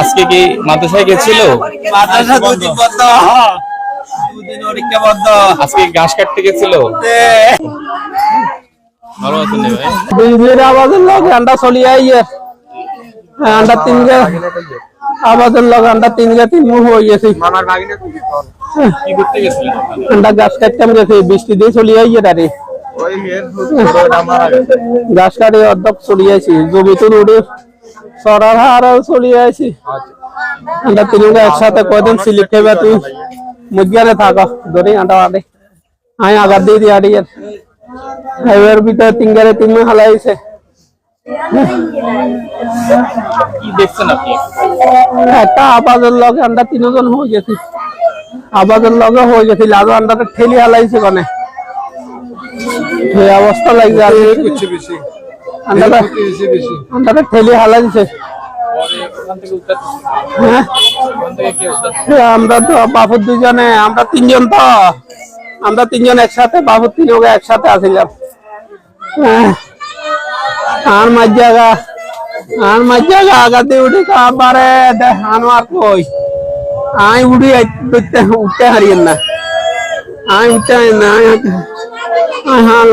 আজকে কি মাদ্রাসায় গেছিল? মাদ্রাসা দুদিন বন্ধ। দুদিন পরীক্ষা বন্ধ। আজকে ঘাস কাটতে গেছিল? ভালো লোক আন্ডা আন্ডা তিন আমাদের লগানটা তিন গাছি। মুখ হয়ে। গেছে ঠান্ডা হ্যাঁ। গাছ কাটতাম গেছে বৃষ্টি দিয়ে চলে আইয়ে তারে হ্যাঁ। গাছ কাটে অর্ধক চলে আসি জমি তো রোডে সরার হার চলে আইছি। আমরা তিনটা একসাথে কয়দিন সিলিপ খেবে তুই মুগিয়ারে থাকা। ধরে আটা আটে আমি আগার দিয়ে দিয়ে আটি এর। হাইওয়ের তিন তিনগারে তিন হালাইছে। কি দেখছেন আপনি? একটা আবাজের লগে আমরা তিনজন হয়ে গেছি। আবাজের লগে হয়ে গেছি ঠেলি হালাইছে কনে। এই অবস্থা লাগছে আর আন্ডাতে আন্ডাতে ঠেলি হালাইছে। ওখান থেকে উঠতে হ্যাঁ। আমরা তো বাবুর দুজনে আমরা তিনজন তো। আমরা তিনজন একসাথে বাবুর তিনজন একসাথে আসিলাম। হ্যাঁ। আর মাঝ জায়গা আর মাঝ জায়গা আগাতে উঠে কাবারে আনোয়ার কই? আই উড়ি উঠতে উঠতে হারিয়েন না। আই উঠতে না আই হাল।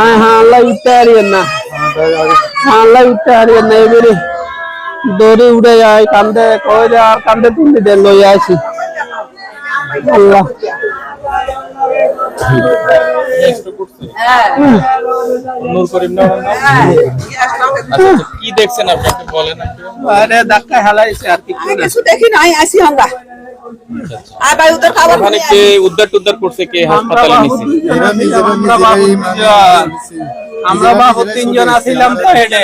আই হাল্লা উঠতে হারিয়েন না। হাল্লা উঠতে হারিয়েন না এবারে দৌড়ে উঠে যায় কান্দে, কই যে আর কান্দে তুলি দেন লই আছি আল্লাহ। নূর করিম না নাম? আচ্ছা আচ্ছা, কি দেখছেন আপনি? বলেন আরে ধাক্কা হালাইছে আর কিছু দেখি নাই আসি আমরা। আর ভাই ওদের খাবার ওখানে কে উদ্ধার টুদ্ধার করছে কে হাসপাতালে নিছে? আমরা বাবু তিনজন আমরা বাবু তিনজন আছিলাম তো হেডে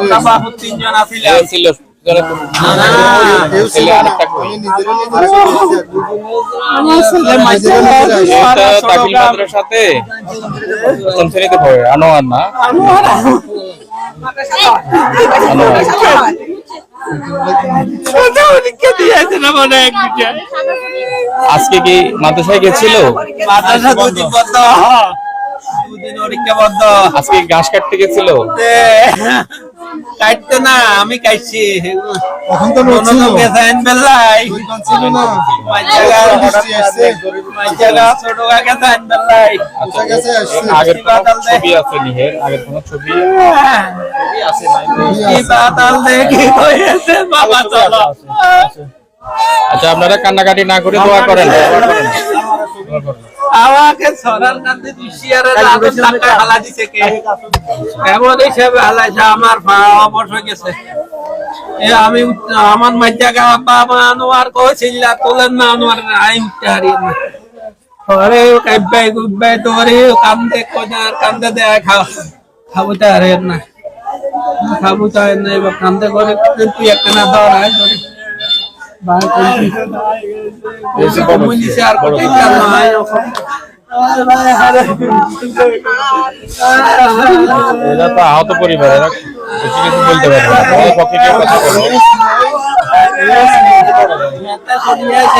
আমরা বাবু তিনজন আছিলাম। প্রথম শ্রেণীতে পড়ে আনোয়ার না আজকে কি মাদ্রাসায় গেছিল আজকে ঘাস কাটতে গেছিল? কাটতে না আমি কাটছি। তো বেলাই বেলাই আচ্ছা, আগের ছবি আছে নিহের আগের কোনো ছবি? কি বাতাল দেখি হয়েছে বাবা চলো। আচ্ছা। আপনারা কান্নাকাটি না করে দোয়া করেন। আমাকে সরার কাছে দুশিয়ারে আদর টাকা হালা দিছে কে? এমন হিসেবে হালাইছে আমার অবশ হয়ে গেছে। আমি আমার মাঝাগা বাবা আনোয়ার কইছিল তোলেন না আনোয়ার আই উঠতে হারিয়ে না। আরে কাইবাই গুবাই তোরে কান্দে কোজার কান্দে দে খাও খাব তো হারিয়ে না খাব তো নাই কান্দে করে তুই একটা না ধরে আয় এরা তো আহত পরিবার এরা বেশি কিছু বলতে পারবে না তোমাদের পক্ষে কেউ কথা বলবে চলিয়াছে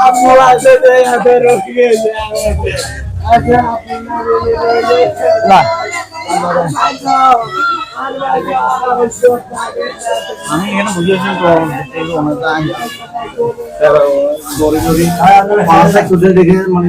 আপু আছে লগে রয়ে গেছে। না। আমি এখানে বুঝিয়েছি দেখে মানে